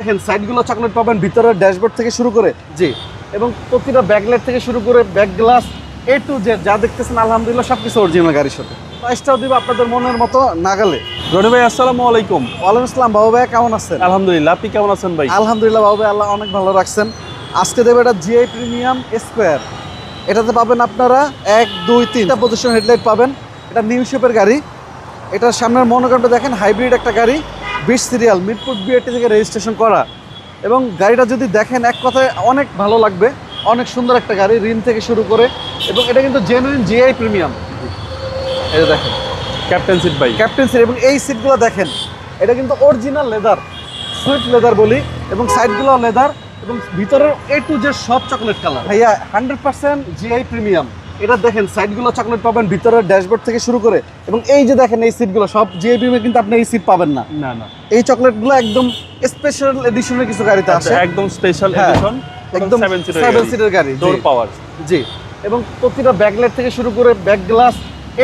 দেখেন সাইডগুলো চকলেট পাবেন ভিতরের ড্যাশবোর্ড থেকে শুরু করে জি এবং প্রতিটা ব্যাকলাইট থেকে শুরু করে back glass A to Z যা দেখতেছেন আলহামদুলিল্লাহ সব কিছু অরিজিনাল গাড়ির সাথে। প্রাইসটাও দিব আপনাদের মনের মতো নাগালে। রনি ভাই আসসালামু আলাইকুম। ওয়ালাইকুম আসসালাম বাবু ভাই কেমন আছেন? আলহামদুলিল্লাহ আপনি কেমন আছেন ভাই? আলহামদুলিল্লাহ বাবু ভাই আল্লাহ অনেক ভালো রাখছেন। আজকে দেবে এটা জিআই প্রিমিয়াম স্কোয়ার এটাতে পাবেন আপনারা এক দুই তিনটা পজিশন হেডলাইট পাবেন। এটা নিউ শেপের গাড়ি। এটার সামনের মনোগ্রামটা দেখেন হাইব্রিড একটা গাড়ি। বিশ সিরিয়াল মিরপুর বিআরটি থেকে রেজিস্ট্রেশন করা এবং গাড়িটা যদি দেখেন এক কথায় অনেক ভালো লাগবে। অনেক সুন্দর একটা গাড়ি ঋণ থেকে শুরু করে এবং এটা কিন্তু জেনুইন জিআই প্রিমিয়াম এটা দেখেন। ক্যাপ্টেন সিট ভাই। ক্যাপ্টেন সিট এবং এই সিটগুলো দেখেন এটা কিন্তু অরিজিনাল লেদার সুইট লেদার বলি এবং সাইডগুলো লেদার এবং ভিতরের এ টু যে সব চকলেট কালার ভাইয়া হান্ড্রেড পার্সেন্ট জিআই প্রিমিয়াম এটা দেখেন সাইডগুলো চকলেট পাবেন ভিতরের ড্যাশবোর্ড থেকে শুরু করে। এবং এই যে দেখেন এই সিটগুলো সব প্রিমিয়াম কিন্তু আপনি এই সিট পাবেন না। না না। এই চকলেটগুলো একদম স্পেশাল এডিশনের কিছু গাড়িতে আসে একদম স্পেশাল হ্যাঁ, এডিশন একদম একদম 7 সেভেন সিটের গাড়ি ডোর। পাওয়ার জি। এবং প্রতিটা ব্যাকলাইট থেকে শুরু করে back glass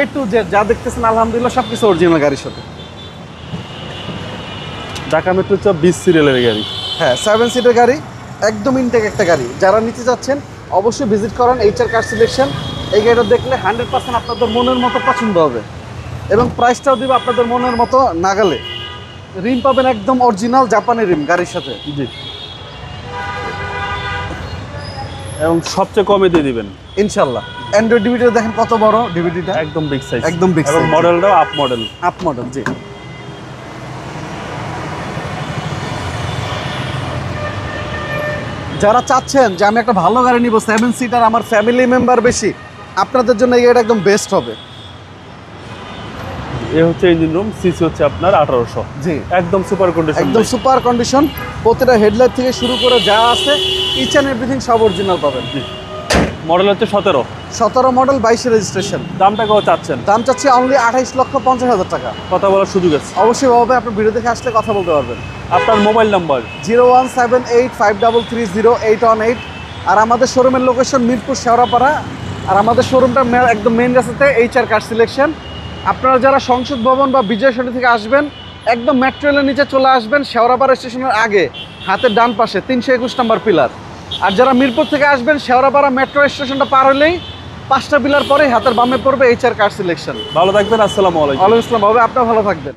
A to Z যা দেখতেছেন আলহামদুলিল্লাহ সব কিছু অরিজিনাল গাড়ির সাথে। ঢাকা মেট্রো চাপ 20 সিরিয়ালের গাড়ি। হ্যাঁ সেভেন সিটের গাড়ি একদম ইনটেক একটা গাড়ি। যারা নিতে যাচ্ছেন অবশ্যই ভিজিট করেন এইচআর কার সিলেকশন এই গাড়িটা দেখলে হান্ড্রেড পার্সেন্ট আপনাদের মনের মতো পছন্দ হবে। এবং প্রাইসটাও দিবে আপনাদের মনের মতো নাগালে। রিম পাবেন একদম অরিজিনাল জাপানি রিম গাড়ির সাথে। জি। এবং সবচেয়ে কমে দিয়ে দিবেন। ইনশাল্লাহ। অ্যান্ড্রয়েড ডিভিডিটা দেখেন কত বড় ডিভিডিটা একদম বিগ সাইজ একদম এবং size। মডেলটাও up model up model G. যারা চাচ্ছেন যে আমি একটা ভালো গাড়ি নিব সেভেন সিটার আমার ফ্যামিলি মেম্বার বেশি আপনাদের জন্য এই গাড়িটা একদম বেস্ট হবে। এ হচ্ছে ইঞ্জিন রুম সিসি হচ্ছে আপনার 1800 জি। একদম সুপার কন্ডিশন একদম সুপার কন্ডিশন প্রতিটা হেডলাইট থেকে শুরু করে যা আছে ইচ অ্যান্ড এভরিথিং সব অরিজিনাল পাবেন। জি। মডেল হচ্ছে 17 সতেরো মডেল বাইশে রেজিস্ট্রেশন দামটা কত চাচ্ছেন? দাম চাচ্ছি অনলি আঠাইশ লক্ষ পঞ্চাশ হাজার টাকা। কথা বলার সুযোগ আছে। অবশ্যই ভাবে আপনার ভিডিও দেখে আসলে কথা বলতে পারবেন। আপনার mobile number zero one seven eight five double three zero eight one eight. আর আমাদের শোরুমের লোকেশন মিরপুর শেওড়াপাড়া আর আমাদের শোরুমটা একদম মেন রাস্তাতে এইচ আর কার সিলেকশন আপনারা যারা সংসদ ভবন বা বিজয় সরণি থেকে আসবেন একদম মেট্রো রেলের নিচে চলে আসবেন শেওড়াপাড়া স্টেশনের আগে হাতের ডান পাশে তিনশো একুশ নম্বর পিলার আর যারা মিরপুর থেকে আসবেন শেওরাপাড়া মেট্রো স্টেশনটা পার হলেই পাঁচটা পিলার পরে হাতের বামে পড়বে এইচ আর কার সিলেকশন ভালো থাকবেন আসসালামু আলাইকুম। আলম ইসলাম হবে আপনার ভালো থাকবেন।